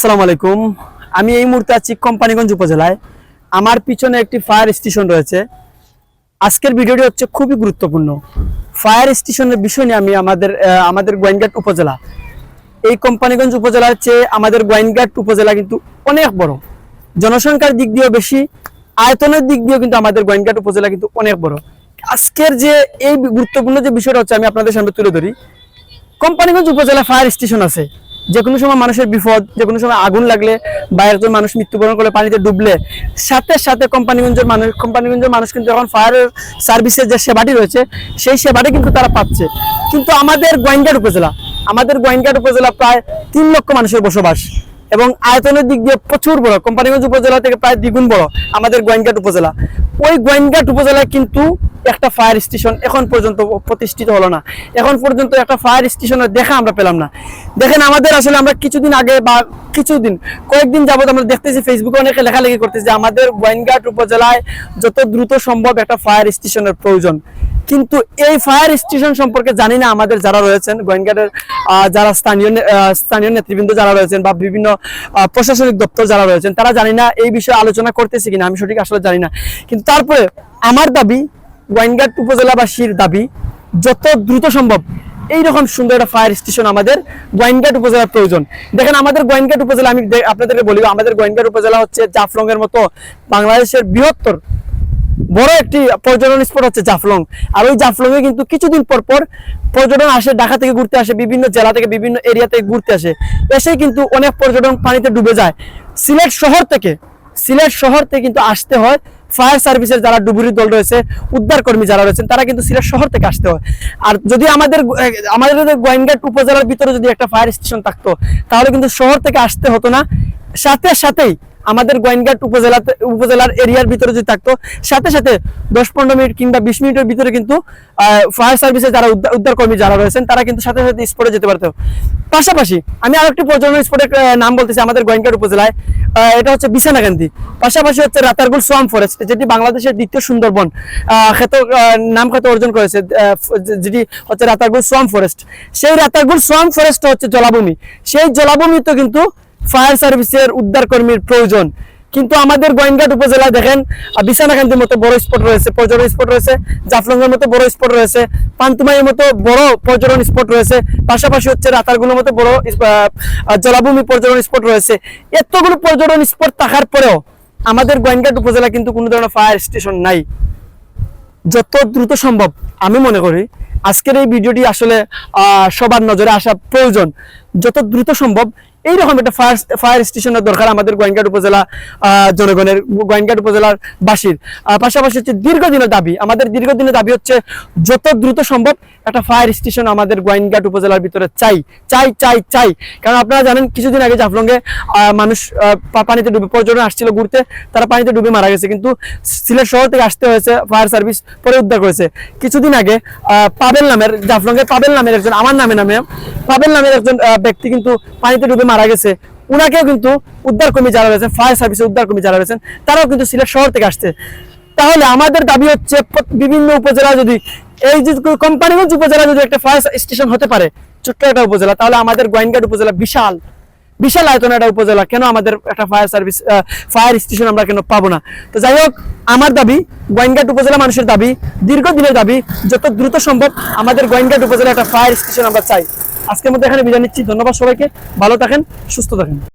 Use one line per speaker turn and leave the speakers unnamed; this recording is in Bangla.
আসসালামু আলাইকুম। আমি এই মুহূর্তে আছি কোম্পানিগঞ্জ উপজেলায়। আমার পিছনে একটি ফায়ার স্টেশন রয়েছে। আজকের ভিডিওটি হচ্ছে খুবই গুরুত্বপূর্ণ। ফায়ার স্টেশনের বিষয় নিয়ে আমি আমাদের আমাদের গোয়েনঘাট উপজেলা। এই কোম্পানিগঞ্জ উপজেলার চেয়ে আমাদের গোয়েনঘাট উপজেলা কিন্তু অনেক বড়। জনসংখ্যার দিক দিয়েও বেশি, আয়তনের দিক দিয়েও কিন্তু আমাদের গোয়েনঘাট উপজেলা কিন্তু অনেক বড়। আজকের যে এই গুরুত্বপূর্ণ যে বিষয়টা হচ্ছে আমি আপনাদের সামনে তুলে ধরি। কোম্পানিগঞ্জ উপজেলা ফায়ার স্টেশন আছে। যে কোনো সময় মানুষের বিপদ যে কোনো সময় আগুন লাগলে বা একজন মানুষ মৃত্যুবরণ করলে পানিতে ডুবলে, সাথে সাথে কোম্পানিগঞ্জের মানুষ কোম্পানিগঞ্জের মানুষ কিন্তু এখন ফায়ার সার্ভিসের যে সেবাটি রয়েছে, সেই সেবাটি কিন্তু তারা পাচ্ছে। কিন্তু আমাদের গোয়েন্দার উপজেলা, আমাদের গোয়েন্দার উপজেলা প্রায় তিন লক্ষ মানুষের বসবাস। এবং আয়তনের দিক দিয়ে প্রচুর বড়। কোম্পানিগঞ্জ উপজেলা থেকে প্রায় দ্বিগুণ বড় আমাদের গোয়েনঘাট উপজেলা। ওই গোয়েনঘাট উপজেলায় কিন্তু একটা ফায়ার স্টেশন এখন পর্যন্ত প্রতিষ্ঠিত হলো না। এখন পর্যন্ত একটা ফায়ার স্টেশনের দেখা আমরা পেলাম না। দেখেন আমাদের আসলে আমরা কিছুদিন আগে বা কিছুদিন, কয়েকদিন যাবত আমরা দেখতেছি ফেসবুকে অনেকে লেখালেখি করতেছি আমাদের গোয়েনঘাট উপজেলায় যত দ্রুত সম্ভব একটা ফায়ার স্টেশনের প্রয়োজন। কিন্তু এই ফায়ার স্টেশন সম্পর্কে জানি না আমাদের যারা রয়েছেন গোয়েনঘাটের যারা স্থানীয় স্থানীয় নেতৃবৃন্দ যারা রয়েছেন বা বিভিন্ন প্রশাসনিক দপ্তর যারা রয়েছেন, তারা জানি না এই বিষয়ে আলোচনা করতেছে কিনা, আমি সঠিক আসলে জানি না। কিন্তু তারপরে আমার দাবি গোয়েনঘাট উপজেলাবাসীর দাবি, যত দ্রুত সম্ভব এইরকম সুন্দর একটা ফায়ার স্টেশন আমাদের গোয়েনঘাট উপজেলার প্রয়োজন। দেখেন আমাদের গোয়েনঘাট উপজেলা, আমি আপনাদেরকে বলি, আমাদের গোয়েনঘাট উপজেলা হচ্ছে জাফলং এর মতো বাংলাদেশের বৃহত্তর বড় একটি পর্যটন স্পট হচ্ছে জাফলং। আর ওই জাফলং এ কিন্তু কিছুদিন পর পর পর্যটন আসে, ঢাকা থেকে ঘুরতে আসে, বিভিন্ন জেলা থেকে বিভিন্ন এরিয়া থেকে ঘুরতে আসে। এসে কিন্তু অনেক পর্যটন পানিতে ডুবে যায়। সিলেট শহর থেকে, সিলেট শহর থেকে কিন্তু আসতে হয়। ফায়ার সার্ভিসের যারা ডুবুরি দল রয়েছে, উদ্ধার কর্মী যারা রয়েছেন, তারা কিন্তু সিলেট শহর থেকে আসতে হয়। আর যদি আমাদের আমাদের গোয়েনঘাট উপজেলার ভিতরে যদি একটা ফায়ার স্টেশন থাকতো, তাহলে কিন্তু শহর থেকে আসতে হতো না। সাথে সাথেই আমাদের গোয়েনঘাট উপজেলা উপজেলার এরিয়ার ভিতরে যদি থাকতো, সাথে সাথে দশ পনেরো মিনিট কিংবা বিশ মিনিটের ভিতরে কিন্তু ফায়ার সার্ভিসে যারা উদ্ধার- কর্মী যারা রয়েছেন, তারা কিন্তু সাথে সাথে স্পটে যেতে পারতো। পাশাপাশি আমি আরেকটি পর্যটন স্পটের নাম বলতেছি আমাদের গোয়েনঘাট উপজেলায়। এটা হচ্ছে বিছানাকান্দি পাশাপাশি হচ্ছে রাতারগুল সোয়াম ফরেস্ট যেটি বাংলাদেশের দ্বিতীয় সুন্দরবন খ্যাত নাম খ্যাত অর্জন করেছে যেটি হচ্ছে রাতারগুল সোয়াম ফরেস্ট সেই রাতারগুল সোয়াম ফরেস্ট হচ্ছে জলাভূমি। সেই জলাভূমিতে কিন্তু ফায়ার সার্ভিসের উদ্ধার কর্মীর প্রয়োজন। কিন্তু আমাদের গোয়েনঘাট উপজেলায় দেখেন বিছানাকান্দির মতো বড় স্পট রয়েছে, পর্যটন স্পট রয়েছে, জাফলংয়ের মতো বড় স্পট রয়েছে, পান্তুমাইয়ের মতো বড় পর্যটন স্পট রয়েছে, পাশাপাশি হচ্ছে রাতারগুলোর মতো বড় জলাভূমি পর্যটন স্পট রয়েছে। এতগুলো পর্যটন স্পট থাকার পরেও আমাদের গোয়েনঘাট উপজেলা কিন্তু কোনো ধরনের ফায়ার স্টেশন নাই। যত দ্রুত সম্ভব, আমি মনে করি, আজকের এই ভিডিওটি আসলে সবার নজরে আসা প্রয়োজন। যত দ্রুত সম্ভব, এইরকম একটা ফায়ার ফায়ার স্টেশনের দরকার আমাদের গোয়েনঘাট উপজেলা জনগণের গোয়েনঘাট উপজেলার বাসীর। পাশাপাশি হচ্ছে দীর্ঘদিনের দাবি, আমাদের দীর্ঘদিনের দাবি হচ্ছে যত দ্রুত সম্ভব একটা ফায়ার স্টেশন আমাদের গোয়েনঘাট উপজেলার ভিতরে চাই চাই চাই চাই। কারণ আপনারা জানেন, কিছুদিন আগে জাফলংয়ে মানুষ পানিতে ডুবে পর্যটন আসছিল ঘুরতে, তারা পানিতে ডুবে মারা গেছে। কিন্তু সিলেট শহর থেকে আসতে হয়েছে ফায়ার সার্ভিস পরে উদ্ধার করেছে। কিছুদিন আগে পাবেল নামের জাফলংয়ের পাবেল নামের একজন, আমার নামে নামে, পাবেল নামের একজন ব্যক্তি কিন্তু পানিতে ডুবে মারা গেছে। উনাকেও কিন্তু উদ্ধার কর্মী যারা রয়েছেন ফায়ার সার্ভিসের উদ্ধার কর্মী যারা রয়েছেন, তারাও কিন্তু সিলেট শহর থেকে আসছে। তাহলে আমাদের দাবি হচ্ছে বিভিন্ন উপজেলা যদি, এই যে কোম্পানিগঞ্জ উপজেলা যদি একটা ফায়ার স্টেশন হতে পারে ছোট্ট একটা উপজেলা, তাহলে আমাদের গোয়েনঘাট উপজেলা বিশাল বিশাল আয়তনের একটা উপজেলা, কেন আমাদের একটা ফায়ার সার্ভিস ফায়ার স্টেশন আমরা কেন পাবো না? তো যাই হোক, আমার দাবি, গোয়েনঘাট উপজেলা মানুষের দাবি, দীর্ঘদিনের দাবি, যত দ্রুত সম্ভব আমাদের গোয়েনঘাট উপজেলা একটা ফায়ার স্টেশন আমরা চাই। আজকের মধ্যে এখানে বিদায় নিচ্ছি। ধন্যবাদ সবাইকে। ভালো থাকেন সুস্থ থাকেন।